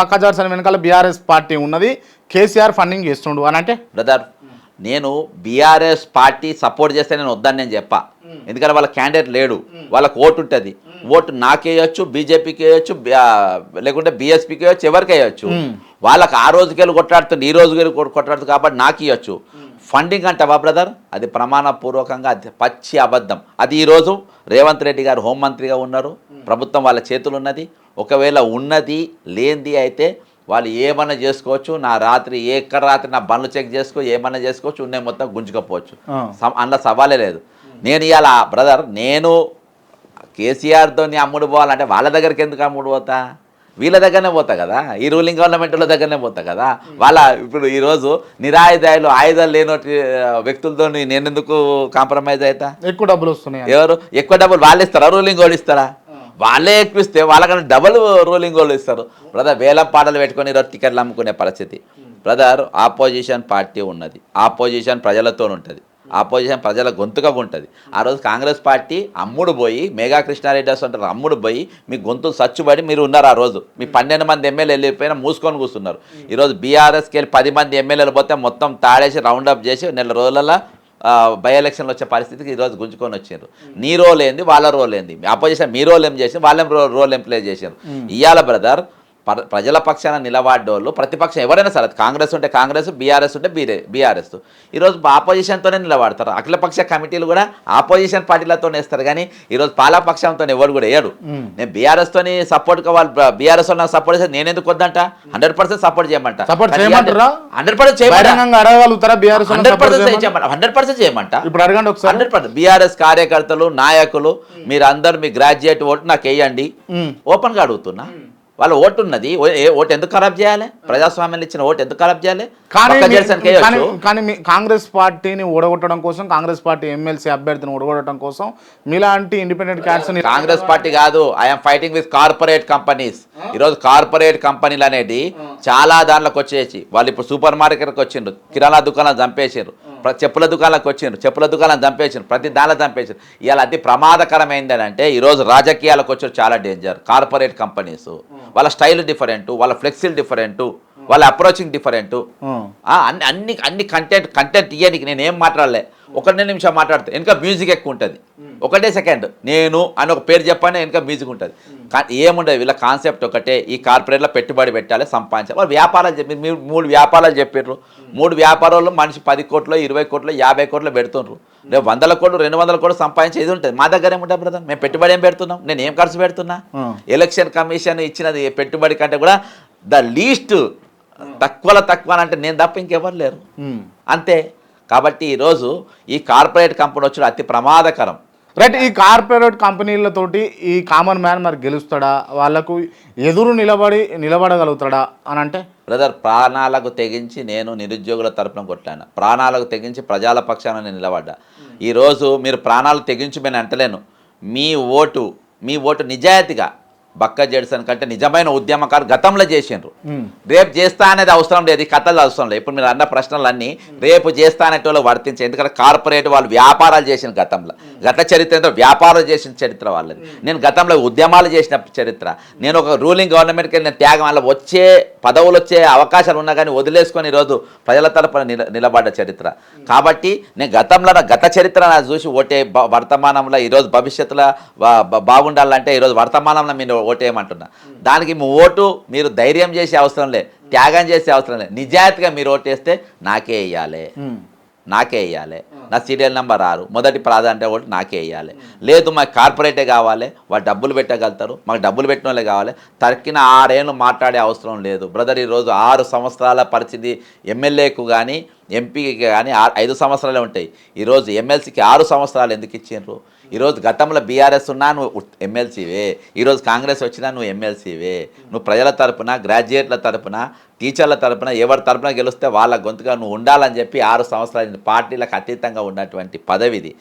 పక్కజార్సన్ వెనకాల BRS party ఉన్నది. KCR funding చేస్తుండు అని అంటే? బ్రదర్ నేను బీఆర్ఎస్ పార్టీ సపోర్ట్ చేస్తే నేను వద్దని నేను చెప్పా. ఎందుకంటే వాళ్ళ క్యాండిడేట్ లేడు. వాళ్ళకి ఓటు ఉంటుంది. ఓటు నాకేయచ్చు బీజేపీకి వేయచ్చు లేకుంటే బీఎస్పీకి వేయచ్చు ఎవరికి వేయచ్చు. వాళ్ళకి ఆ రోజుకి వెళ్ళి కొట్లాడుతుంది ఈ రోజుకి వెళ్ళి కొ- కొట్లాడుతుంది కాబట్టి నాకు ఇవ్వచ్చు. ఫండింగ్ అంటావా బ్రదర్ అది ప్రమాణపూర్వకంగా అది పచ్చి అబద్ధం. అది ఈరోజు రేవంత్ రెడ్డి గారు హోంమంత్రిగా ఉన్నారు. ప్రభుత్వం వాళ్ళ చేతులు ఉన్నది. ఒకవేళ ఉన్నది లేనిది అయితే వాళ్ళు ఏమన్నా చేసుకోవచ్చు. నా రాత్రి ఎక్కడ రాత్రి నా బండ్లు చెక్ చేసుకో ఏమన్నా చేసుకోవచ్చు. ఉన్నాయి మొత్తం గుంజుకపోవచ్చు. అందులో సవాలే లేదు. నేను ఇవాళ బ్రదర్ నేను కేసీఆర్తో అమ్ముడు పోవాలంటే వాళ్ళ దగ్గరికి ఎందుకు అమ్ముడు పోతా? వీళ్ళ దగ్గరనే పోతా కదా? ఈ రూలింగ్ గవర్నమెంట్ల దగ్గరనే పోతా కదా? వాళ్ళ ఇప్పుడు ఈరోజు నిరాయుధాయులు ఆయుధాలు లేనటి వ్యక్తులతో నేను ఎందుకు కాంప్రమైజ్ అవుతా ఎక్కువ డబ్బులు వస్తున్నాయి ఎవరు? ఎక్కువ డబ్బులు వాళ్ళు ఇస్తారా? రూలింగ్ వాళ్ళు ఇస్తారా? వాళ్ళే ఎక్కువ ఇస్తే వాళ్ళకన్నా డబుల్ రూలింగ్ వాళ్ళు ఇస్తారు. బ్రదర్ వేల పాటలు పెట్టుకొని ఈరోజు టికెట్లు అమ్ముకునే పరిస్థితి. బ్రదర్ ఆపోజిషన్ పార్టీ ఉన్నది. ఆపోజిషన్ ప్రజలతో ఉంటుంది ఆపోజిషన్ ప్రజల గొంతుగా ఉంటుంది. ఆ రోజు కాంగ్రెస్ పార్టీ అమ్ముడు పోయి మేఘా కృష్ణారెడ్డి అంటారు అమ్ముడు పోయి మీ గొంతు సచ్చుబడి మీరు ఉన్నారు ఆ రోజు. మీ పన్నెండు మంది ఎమ్మెల్యేలు వెళ్ళిపోయినా మూసుకొని కూర్చున్నారు. ఈరోజు బీఆర్ఎస్కి వెళ్ళి పది మంది ఎమ్మెల్యేలు పోతే మొత్తం తాడేసి రౌండ్ అప్ చేసి నెల రోజులలో బై ఎలక్షన్లు వచ్చే పరిస్థితికి ఈరోజు గుంజుకొని వచ్చారు నీ రోల్ ఏంది వాళ్ళ రోల్ ఏంది అపోజిషన్ మీ రోల్ ఏం చేసి వాళ్ళేం రోల్ ఏం ప్లే చేశారు ఇవాళ బ్రదర్ ప్రజల పక్షాన నిలబడ్డోళ్ళు ప్రతిపక్షం ఎవరైనా సరే కాంగ్రెస్ ఉంటే కాంగ్రెస్ బీఆర్ఎస్ ఉంటే బీరే బీఆర్ఎస్. ఈరోజు ఆపోజిషన్తోనే నిలబడతారు. అఖిలపక్ష కమిటీలు కూడా ఆపోజిషన్ పార్టీలతోనే వేస్తారు. కానీ ఈరోజు పాలపక్షంతో ఎవరు కూడా వేయరు. నేను బీఆర్ఎస్తోని సపోర్ట్గా వాళ్ళు బీఆర్ఎస్ నాకు సపోర్ట్ చేస్తే నేను ఎందుకు వద్దంట? హండ్రెడ్ పర్సెంట్ సపోర్ట్ చేయమంట? హండ్రెడ్ పర్సెంట్ చేయమంట. హండ్రెడ్ పర్సెంట్ చేయమంట. ఇప్పుడు అడగండి ఒకసారి. Hundred percent. బీఆర్ఎస్ కార్యకర్తలు నాయకులు మీరు అందరు మీ గ్రాడ్యుయేట్ ఓటు నాకు వేయండి. ఓపెన్గా అడుగుతున్నా. వాళ్ళ ఓటు ఉన్నది. ఓటు ఎందుకు ఖరాబ్ చేయాలి? ప్రజాస్వామ్యం ఇచ్చిన ఓటు ఎందుకు ఖరాబ్ చేయాలి? కానీ కాంగ్రెస్ పార్టీని ఓడగొట్టడం కోసం కాంగ్రెస్ పార్టీ ఎమ్మెల్సీ అభ్యర్థిని ఓడగొట్టడం కోసం మీలాంటి ఇండిపెండెంట్ క్యాట్స్ కాంగ్రెస్ పార్టీ కాదు. I'm fighting with corporate companies ఈరోజు కార్పొరేట్ కంపెనీలు అనేది చాలా దాంట్లోకి వచ్చేసి వాళ్ళు ఇప్పుడు సూపర్ మార్కెట్కి వచ్చిండ్రు. కిరాణా దుకాణాలు చంపేసారు చెప్పుల దుకాణాలకు వచ్చిండ్రు. చెప్పుల దుకాణాలు చంపేసారు ప్రతి దానిలో చంపేసారు ఇవాళ అతి ప్రమాదకరమైంది అని అంటే ఈరోజు రాజకీయాలకు వచ్చారు చాలా డేంజర్ కార్పొరేట్ కంపెనీస్ వాళ్ళ స్టైల్ డిఫరెంట్ వాళ్ళ ఫ్లెక్సిల్ డిఫరెంట్ వాళ్ళ అప్రోచింగ్ డిఫరెంట్ అన్ని అన్ని అన్ని కంటెంట్ కంటెంట్ ఇయ్యడానికి నేను ఏం మాట్లాడలే ఒకటే నిమిషం మాట్లాడితే. వెనక మ్యూజిక్ ఎక్కువ ఉంటుంది. ఒకటే సెకండ్. నేను అని ఒక పేరు చెప్పానే వెనక మ్యూజిక్ ఉంటుంది. కానీ ఏముండదు వీళ్ళ కాన్సెప్ట్ ఒకటే. ఈ కార్పొరేట్లో పెట్టుబడి పెట్టాలి సంపాదించాలి. వాళ్ళు వ్యాపారాలు చెప్పి మీరు మూడు వ్యాపారాలు చెప్పారు మూడు వ్యాపారాలు మనిషి పది కోట్లు ఇరవై కోట్లు యాభై కోట్లు పెడుతుండ్రు. రేపు వందల కోట్లు రెండు వందల కోట్లు సంపాదించేది ఉంటుంది. మా దగ్గర ఏముంటుంది బ్రదర్ మేము పెట్టుబడి ఏం పెడుతున్నాం? నేను ఏం ఖర్చు పెడుతున్నా? ఎలక్షన్ కమిషన్ ఇచ్చినది పెట్టుబడి కంటే కూడా ద లీస్ట్ తక్కువలో తక్కువ అని అంటే నేను తప్ప ఇంకెవరు లేరు. అంతే. కాబట్టి ఈరోజు ఈ కార్పొరేట్ కంపెనీ వచ్చి అతి ప్రమాదకరం. రైట్ ఈ కార్పొరేట్ కంపెనీలతోటి ఈ కామన్ మ్యాన్ మరి గెలుస్తాడా? వాళ్ళకు ఎదురు నిలబడి నిలబడగలుగుతాడా అని అంటే? బ్రదర్ ప్రాణాలకు తెగించి నేను నిరుద్యోగుల తరపున కొట్లాను ప్రాణాలకు తెగించి ప్రజల పక్షాన నేను నిలబడ్డా. ఈరోజు మీరు ప్రాణాలు తెగించి నేను అంటలేను. మీ ఓటు మీ ఓటు నిజాయితీగా బక్క జెడ్సన్ కంటే నిజమైన ఉద్యమకారు గతంలో చేసిండ్రు. రేపు చేస్తా అనేది అవసరం లేదు కథలు అవసరం లేదు. ఇప్పుడు మీరు అన్న ప్రశ్నలన్నీ రేపు చేస్తా అనేటోళ్ళు వర్తించే ఎందుకంటే కార్పొరేట్ వాళ్ళు వ్యాపారాలు చేసిన గతంలో. గత చరిత్ర ఏంటో వ్యాపారాలు చేసిన చరిత్ర వాళ్ళది. నేను గతంలో ఉద్యమాలు చేసిన చరిత్ర. నేను ఒక రూలింగ్ గవర్నమెంట్కి వెళ్ళిన త్యాగం వల్ల వచ్చే పదవులు వచ్చే అవకాశాలు ఉన్నా కానీ వదిలేసుకొని ఈరోజు ప్రజల తరపున నిల నిలబడ్డ చరిత్ర. కాబట్టి నేను గతంలో గత చరిత్ర చూసి ఓటే వర్తమానంలో ఈరోజు భవిష్యత్తులో బాగుండాలంటే ఈరోజు వర్తమానంలో మీరు ఓటేయమంటున్నా దానికి మీ ఓటు మీరు ధైర్యం చేసే అవసరం లే త్యాగం చేసే అవసరం లేదు. నిజాయితీగా మీరు ఓటేస్తే నాకే వేయాలి నాకే వేయాలి. నా సీరియల్ నెంబర్ ఆరు. మొదటి ప్రాధాన్యత ఒకటి నాకే వేయాలి. లేదు మాకు కార్పొరేటే కావాలి. వాళ్ళు డబ్బులు పెట్టగలుగుతారు. మాకు డబ్బులు పెట్టిన వాళ్ళే కావాలి. తక్కిన ఆరేళ్ళు మాట్లాడే అవసరం లేదు. బ్రదర్ ఈరోజు ఆరు సంవత్సరాల పరిస్థితి ఎమ్మెల్యేకు కానీ ఎంపీకి కానీ ఆ- ఐదు సంవత్సరాలే ఉంటాయి. ఈరోజు ఎమ్మెల్సీకి ఆరు సంవత్సరాలు ఎందుకు ఇచ్చిండ్రు? ఈరోజు గతంలో బీఆర్ఎస్ ఉన్నా నువ్వు ఎమ్మెల్సీవే. ఈరోజు కాంగ్రెస్ వచ్చినా నువ్వు ఎమ్మెల్సీవే. నువ్వు ప్రజల తరపున గ్రాడ్యుయేట్ల తరపున టీచర్ల తరపున ఎవరి తరపున గెలిస్తే వాళ్ళ గొంతుగా నువ్వు ఉండాలని చెప్పి ఆరు సంవత్సరాల పార్టీలకు అతీతంగా ఉన్నటువంటి పదవిది.